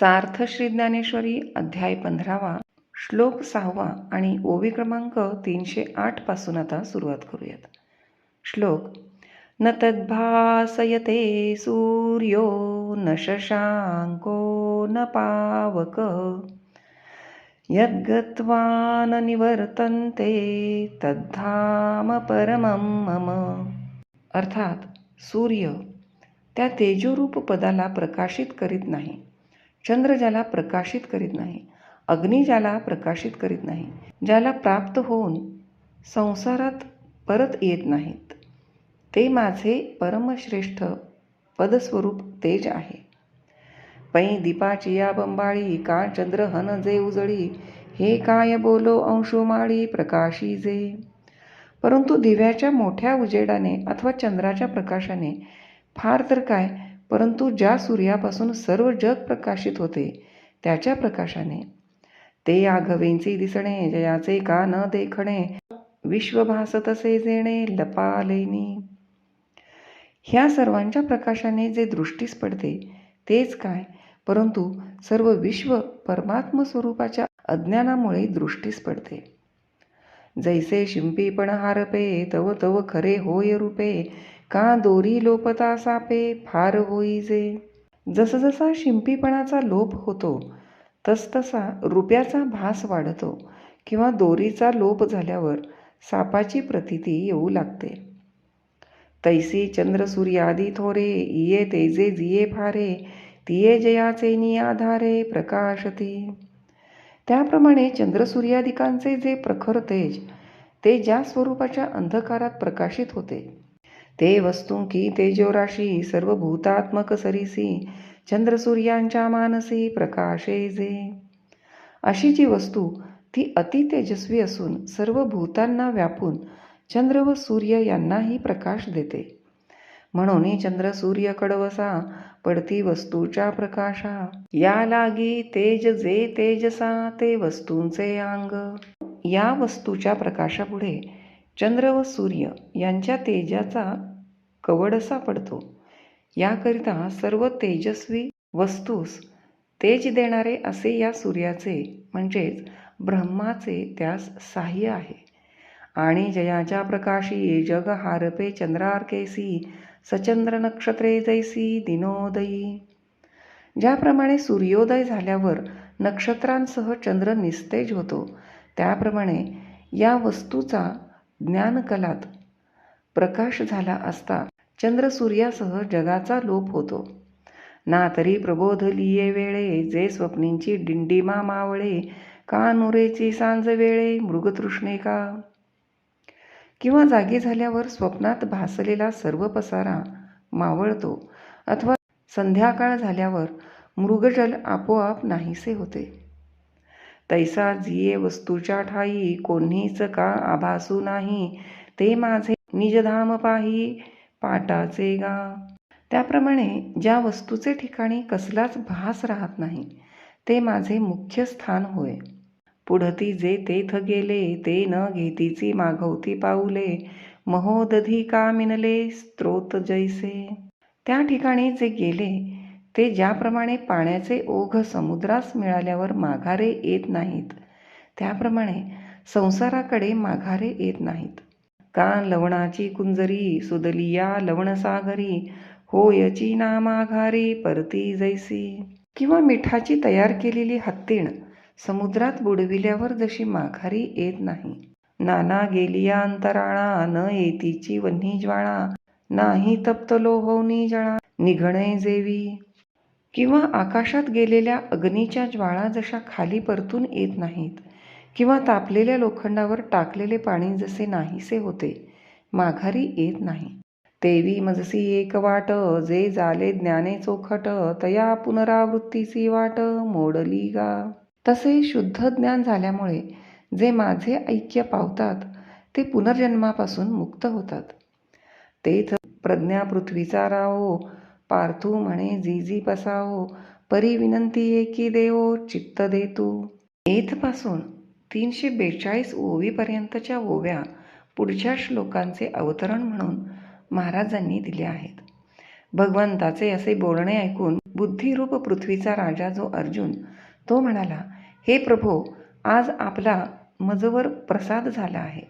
सार्थ श्री ज्ञानेश्वरी अध्याय पंधरावा श्लोक सहावा आणि ओवी क्रमांक तीनशे आठपासून आता सुरुवात करूयात. श्लोक न तद्भासयते सूर्यो न शशांको न पावक यद्गत्वा न निवर्तन्ते तद्धाम परमं मम। अर्थात सूर्य त्या तेजोरूप पदाला प्रकाशित करीत नाही. चंद्र ज्याला प्रकाशित करीत नाही अग्नी ज्याला प्रकाशित करीत नाही ज्याला प्राप्त होऊन संसारात परत येत नाहीत ते माझे परमश्रेष्ठ पदस्वरूप तेज आहे. पै दीपाची या बंबाळी का चंद्र हन जे उजळी हे काय बोलो अंशुमाळी प्रकाशी जे. परंतु दिव्याच्या मोठ्या उजेडाने अथवा चंद्राच्या प्रकाशाने फार तर काय परंतु ज्या सूर्यापासून सर्व जग प्रकाशित होते त्याच्या प्रकाशाने. ते आघवेंचे दिसणे जयाचे का न देखणे विश्वभास तसे जेणे लपालेनी ह्या सर्वांच्या प्रकाशाने जे दृष्टीस पडते तेच काय? परंतु सर्व विश्व परमात्म स्वरूपाच्या अज्ञानामुळे दृष्टीस पडते. जैसे शिंपीपण हारपे तव तव खरे होय रूपे का दोरी लोपता सापे फार होई जे. जसजसा शिंपीपणाचा लोप होतो तसतसा रुपयाचा भास वाढतो किंवा दोरीचा लोप झाल्यावर सापाची प्रतिती येऊ लागते. तैसी चंद्र सूर्यादी थोरे इये तेजे जिये फारे तिये जयाचे नि आधारे प्रकाशती. त्याप्रमाणे चंद्रसूर्यादिकांचे जे प्रखर तेज ते ज्या स्वरूपाच्या अंधकारात प्रकाशित होते. ते वस्तू की तेजोराशी सर्व भूतात्मक सरीसी चंद्रसूर्यांच्या मानसी प्रकाशे जे. अशी जी वस्तू ती अति तेजस्वी असून सर्व भूतांना व्यापून चंद्र व सूर्य यांनाही प्रकाश देते. म्हणून चंद्र सूर्य कडवसा पडती वस्तूच्या प्रकाशा. या लागी तेज जे तेजसा ते वस्तूंचे अंग या वस्तूच्या प्रकाशापुढे चंद्र व सूर्य यांच्या तेजाचा कवडसा पडतो. याकरिता सर्व तेजस्वी वस्तूस तेज देणारे असे या सूर्याचे म्हणजेच ब्रह्माचे त्यास सहाय्य आहे. आणि जयाच्या प्रकाशी जग हारपे चंद्रार्केसी सचंद्र नक्षत्रे जैसी दिनोदयी. ज्याप्रमाणे सूर्योदय झाल्यावर नक्षत्रांसह चंद्र निस्तेज होतो त्याप्रमाणे या वस्तूचा ज्ञानकलात प्रकाश झाला असता चंद्र सूर्यासह जगाचा लोप होतो. ना तरी प्रबोध लिये वेळे जे स्वप्नींची डिंडिमा मावळे का नुरेची सांज वेळे मृगतृष्णे का? किंवा जागी झाल्यावर स्वप्नात भासलेला सर्व पसारा मावळतो अथवा संध्याकाळ झाल्यावर मृगजल आपोआप नाहीसे होते. तैसा जिये वस्तूच्या ठाई कोणीच का आभासू नाही ते माझे निजधाम पाही पाटाचे गा. त्याप्रमाणे ज्या वस्तूचे ठिकाणी कसलाच भास राहत नाही ते माझे मुख्य स्थान होय. पुढती जे तेथ गेले ते न घेतीची मागवती पाऊले. महोदधी का मिनले स्त्रोत जैसे? त्या ठिकाणी जे गेले ते ज्याप्रमाणे पाण्याचे ओघ समुद्रास मिळाल्यावर माघारे येत नाहीत त्याप्रमाणे संसाराकडे माघारे येत नाहीत. का लवणाची कुंजरी सुदलिया लवणसागरी होयची ना माघारी परती जैसी? किंवा मिठाची तयार केलेली हत्तीण समुद्रात बुडविल्यावर जशी माघारी येत नाही. नाना गेलिया अंतराळा न येतीची वन्ही ज्वाळा नाही तप्तलो होनी जळा निघणे जेवी. किंवा आकाशात गेलेल्या अग्नीच्या ज्वाळा जशा खाली परतून येत नाहीत किंवा तापलेल्या लोखंडावर टाकलेले पाणी जसे नाहीसे होते माघारी येत नाही. तेवी मजसी एक वाट जे जाले ज्ञाने चोखट तया पुनरावृत्तीची वाट मोडली गा. तसे शुद्ध ज्ञान झाल्यामुळे जे माझे ऐक्य पावतात ते पुनर्जन्मापासून मुक्त होतात. तेथ प्रज्ञा पृथ्वीचा राहो पार्थू म्हणे जी जी पसावो परी विनंती एकी देवो चित्त देतू. एथपासून तीनशे बेचाळीस ओवीपर्यंतच्या ओव्या पुढच्या श्लोकांचे अवतरण म्हणून महाराजांनी दिले आहेत. भगवंताचे असे बोलणे ऐकून बुद्धिरूप पृथ्वीचा राजा जो अर्जुन तो म्हणाला हे प्रभो आज आपला मजवर प्रसाद झाला आहे.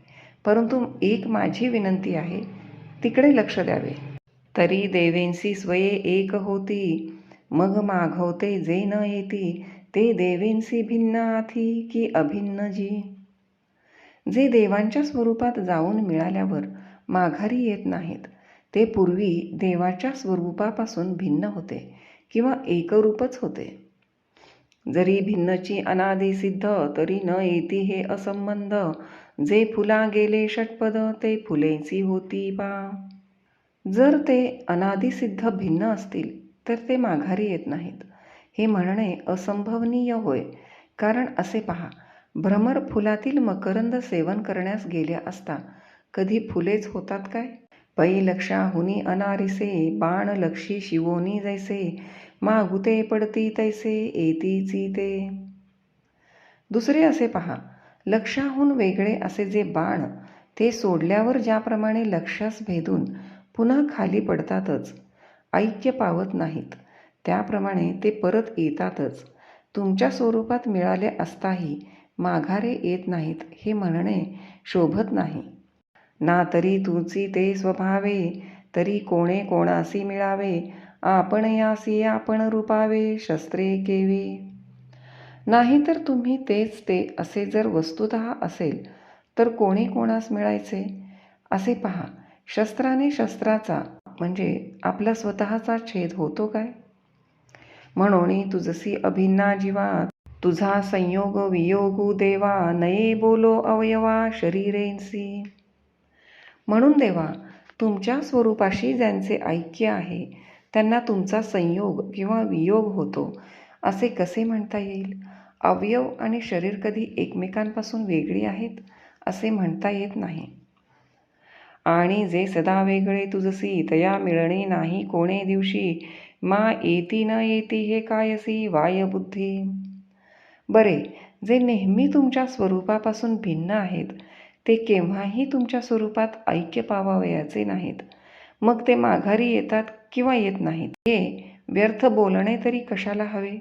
परंतु एक माझी विनंती आहे तिकडे लक्ष द्यावे. तरी देवेंसी स्वये एक होती मग माघवते जे न येती ते देवेंसी भिन्न आथी की अभिन्न जी. जे देवांच्या स्वरूपात जाऊन मिळाल्यावर माघारी येत नाहीत ते पूर्वी देवाच्या स्वरूपापासून भिन्न होते किंवा एकरूपच होते. जरी भिन्नची अनादी सिद्ध तरी न येती हे असंबंध. जे फुला गेले षटपद ते फुलेची होती बा. जर ते अनादिसिद्ध भिन्न असतील तर ते माघारी येत नाहीत. हे म्हणणे असंभवनीय होय. कारण असे पहा भ्रमर फुलातील मकरंद सेवन करण्यास गेल्या असता कधी फुलेच होतात काय? पै लक्षा हुनी अनारिसे बाण लक्षी शिवोनी जैसे मागुते पडती तैसे येतीची ते दुसरे असे पहा लक्षाहून वेगळे असे जे बाण ते सोडल्यावर ज्याप्रमाणे लक्षास भेदून पुन्हा खाली पडतातच ऐक्य पावत नाहीत त्याप्रमाणे ते परत येतातच. तुमच्या स्वरूपात मिळाले असताही माघारे येत नाहीत हे म्हणणे शोभत नाही. ना तरी तुझी ते स्वभावे तरी कोणे कोणासी मिळावे आपण यासी आपण रूपावे शस्त्रे केवी. नाही तर तुम्ही तेच ते असे जर वस्तुत असेल तर कोणी कोणास मिळायचे? असे पहा शस्त्राने शस्त्राचा म्हणजे आपला स्वतःचा छेद होतो काय? म्हणून तुझसी अभिन्ना जीवा तुझा संयोग वियोगू देवा नये बोलो अवयवा शरीरेंसी. म्हणून देवा तुमच्या स्वरूपाशी ज्यांचे ऐक्य आहे त्यांना तुमचा संयोग किंवा वियोग होतो असे कसे म्हणता येईल? अवयव आणि शरीर कधी एकमेकांपासून वेगळी आहेत असे म्हणता येत नाही. आणि जे सदा वेगळे तुझसी तया मिळणे नाही कोणे दिवशी मा येती न येती हे कायसी वायबुद्धी बरे जे नेहमी तुमच्या स्वरूपापासून भिन्न आहेत ते केव्हाही तुमच्या स्वरूपात ऐक्य पावावयाचे नाहीत. मग ते माघारी येतात किंवा येत नाहीत. हे व्यर्थ बोलणे तरी कशाला हवे?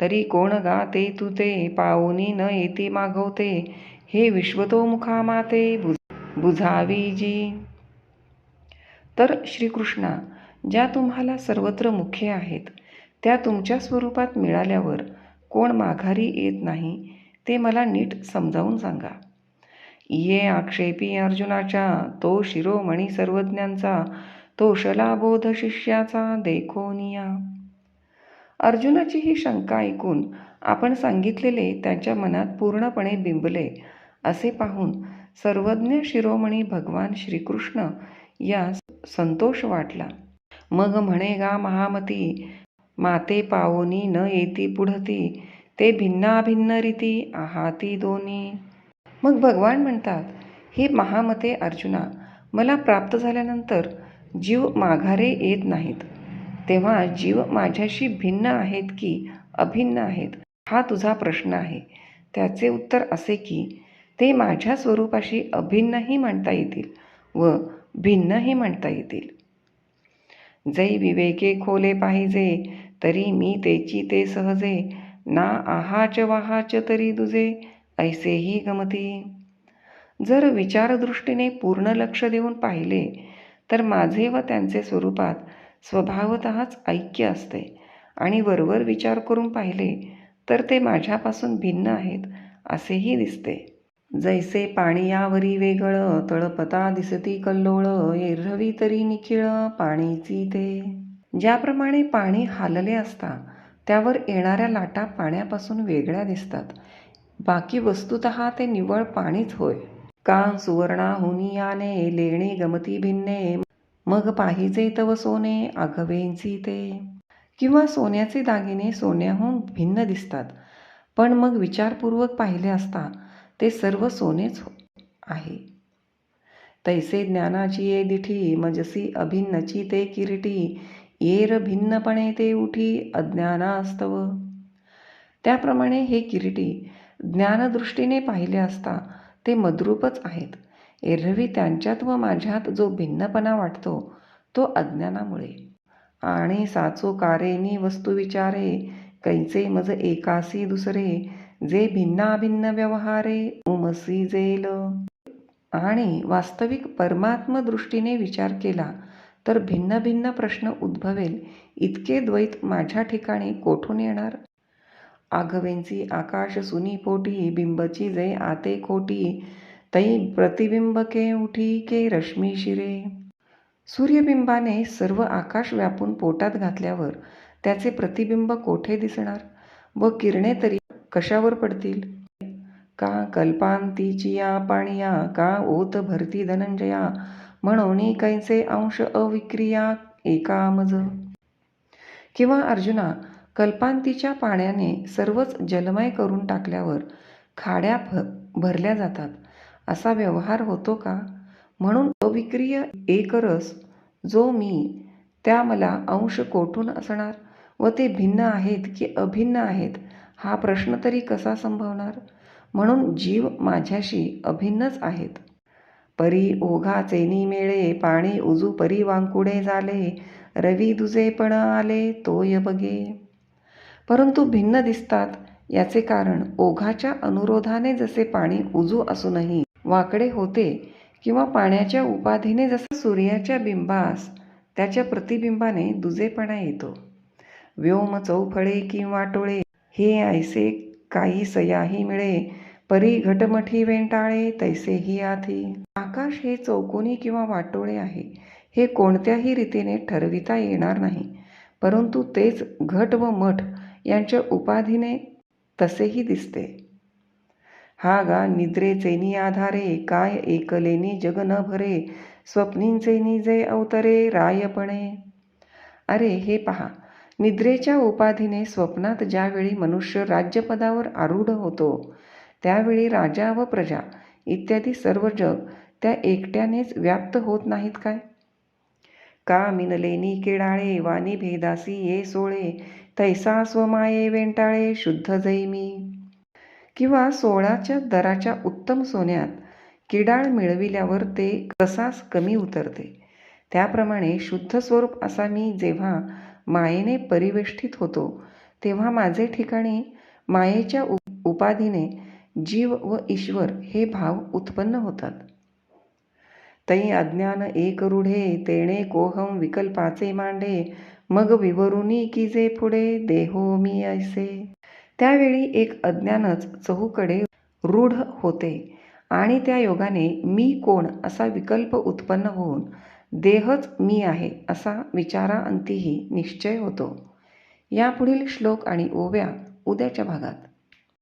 तरी कोण गाते तू ते पाऊनी न येती मागवते. हे विश्वतोमुखा माते बुज बुझावी जी. तर श्रीकृष्णा ज्या तुम्हाला सर्वत्र मुख्य आहेत त्या तुमच्या स्वरूपात मिळाल्यावर कोण माघारी येत नाही ते मला नीट समजावून सांगा. ये आक्षेपी अर्जुनाच्या तो शिरोमणी सर्वज्ञांचा तोषला बोध शिष्याचा देखोनिया अर्जुनाची ही शंका ऐकून आपण सांगितलेले त्यांच्या मनात पूर्णपणे बिंबले असे पाहून सर्वज्ञ शिरोमणी भगवान श्रीकृष्ण यास संतोष वाटला. मग म्हणे गा महामती माते पावोनी न येती पुढती ते भिन्नाभिन्न रीती आहाती दोन्ही मग भगवान म्हणतात हे महामते अर्जुना मला प्राप्त झाल्यानंतर जीव माघारे येत नाहीत. तेव्हा जीव माझ्याशी भिन्न आहेत की अभिन्न आहेत हा तुझा प्रश्न आहे. त्याचे उत्तर असे की ते माझ्या स्वरूपाशी अभिन्नही म्हणता येतील व भिन्नही म्हणता येतील. जै विवेके खोले पाहिजे तरी मी तेची ते सहजे ना आहाच वाहाच तरी दुजे ऐसेही गमती. जर विचारदृष्टीने पूर्ण लक्ष देऊन पाहिले तर माझे व त्यांचे स्वरूपात स्वभावतःच ऐक्य असते. आणि वरवर विचार करून पाहिले तर ते माझ्यापासून भिन्न आहेत असेही दिसते. जैसे पाणीयावरी वेगळं तळपता दिसती कल्लोळ एरवी तरी निखिळ पाणीची ते. ज्याप्रमाणे पाणी हालले असता त्यावर येणाऱ्या लाटा पाण्यापासून वेगळ्या दिसतात. बाकी वस्तुत ते निव्वळ पाणीच होय. का सुवर्णाहुनी याने लेणे गमती भिन्ने मग पाहिजे तव सोने आघवेंची ते. किंवा सोन्याचे दागिने सोन्याहून भिन्न दिसतात पण मग विचारपूर्वक पाहिले असता ते सर्व सोनेच हो- आहे. तैसे ज्ञानाची ये दिठी मजसी अभिन्नची ते किरीटी येर भिन्नपणे ते उठी अज्ञानास्तव. त्याप्रमाणे हे किरीटी ज्ञानदृष्टीने पाहिले असता ते मद्रूपच आहेत. एरवी त्यांच्यात व माझ्यात जो भिन्नपणा वाटतो तो अज्ञानामुळे. आणि साचो कारेनी वस्तू विचारे कैचे मज एकासी दुसरे जे भिन्नाभिन्न व्यवहारे उमसी जेल. आणि वास्तविक परमात्म दृष्टीने विचार केला तर भिन्न भिन्न प्रश्न उद्भवेल इतके द्वैत माझ्या ठिकाणी कोठून येणार? आघवेंसी आकाश सुनी पोटी बिंबची जे आते कोटी तै प्रतिबिंबके उठी के रश्मी शिरे. सूर्यबिंबाने सर्व आकाश व्यापून पोटात घातल्यावर त्याचे प्रतिबिंब कोठे दिसणार? व किरणे तरी कशावर पडतील? का कल्पांतीचिया पाणिया का ओत भरती धनंजया? म्हणून कैसे अंश अविक्रिया एकामज? किंवा अर्जुना कल्पांतीच्या पाण्याने सर्वच जलमय करून टाकल्यावर खाड्या भ भरल्या जातात. असा व्यवहार होतो का? म्हणून अविक्रिय एकरस जो मी त्या मला अंश कोठून असणार? व ते भिन्न आहेत की अभिन्न आहेत हा प्रश्न तरी कसा संभवणार? म्हणून जीव माझ्याशी अभिन्नच आहेत. परी ओघा चेनी मेळे पाणी उजू परी वांकुडे झाले रवी दुजे पण आले तोय बगे. परंतु भिन्न दिसतात. याचे कारण ओघाच्या अनुरोधाने जसे पाणी उजू असूनही वाकडे होते किंवा पाण्याच्या उपाधीने जसं सूर्याच्या बिंबास त्याच्या प्रतिबिंबाने दुजेपणा येतो. व्योम चौफळे किंवा टोळे हे ऐसे काही सयाही मिळे परी घटमठी वेंटाळे तैसेही आधी. आकाश हे चौकोनी किंवा वाटोळे आहे. हे कोणत्याही रीतीने ठरविता येणार नाही. परंतु तेच घट व मठ यांच्या उपाधीने तसेही दिसते. हा गा निद्रेचेनी आधारे काय एकलेनी जग न भरे स्वप्नींचेनी जे अवतरे रायपणे. अरे हे पहा निद्रेच्या उपाधीने स्वप्नात ज्यावेळी मनुष्य राज्यपदावर आरूढ होतो त्यावेळी राजा व प्रजा इत्यादी सर्व जग त्या एकट्यानेच व्याप्त होत नाहीत काय? का मिनलेनी केडाळे वाणी भेदासी ये सोळे तैसा स्वमाये वेंटाळे शुद्ध जैमी किंवा सोळाच्या दराच्या उत्तम सोन्यात किडाळ मिळविल्यावर ते कसास कमी उतरते. त्याप्रमाणे शुद्ध स्वरूप असा मी जेव्हा मायेने परिवेष्टित होतो तेव्हा माझे ठिकाणी मायेच्या उपाधीने जीव व ईश्वर हे भाव उत्पन्न होतात. तै अज्ञान एक रूढे तेणे कोहम विकल्पाचे मांडे मग विवरुनी की जे पुढे देहो मी ऐसे. त्यावेळी एक अज्ञानच चहूकडे रूढ होते. आणि त्या योगाने मी कोण असा विकल्प उत्पन्न होऊन देहच मी आहे असा विचाराअंतीही निश्चय होतो. यापुढील श्लोक आणि ओव्या उद्याच्या भागात.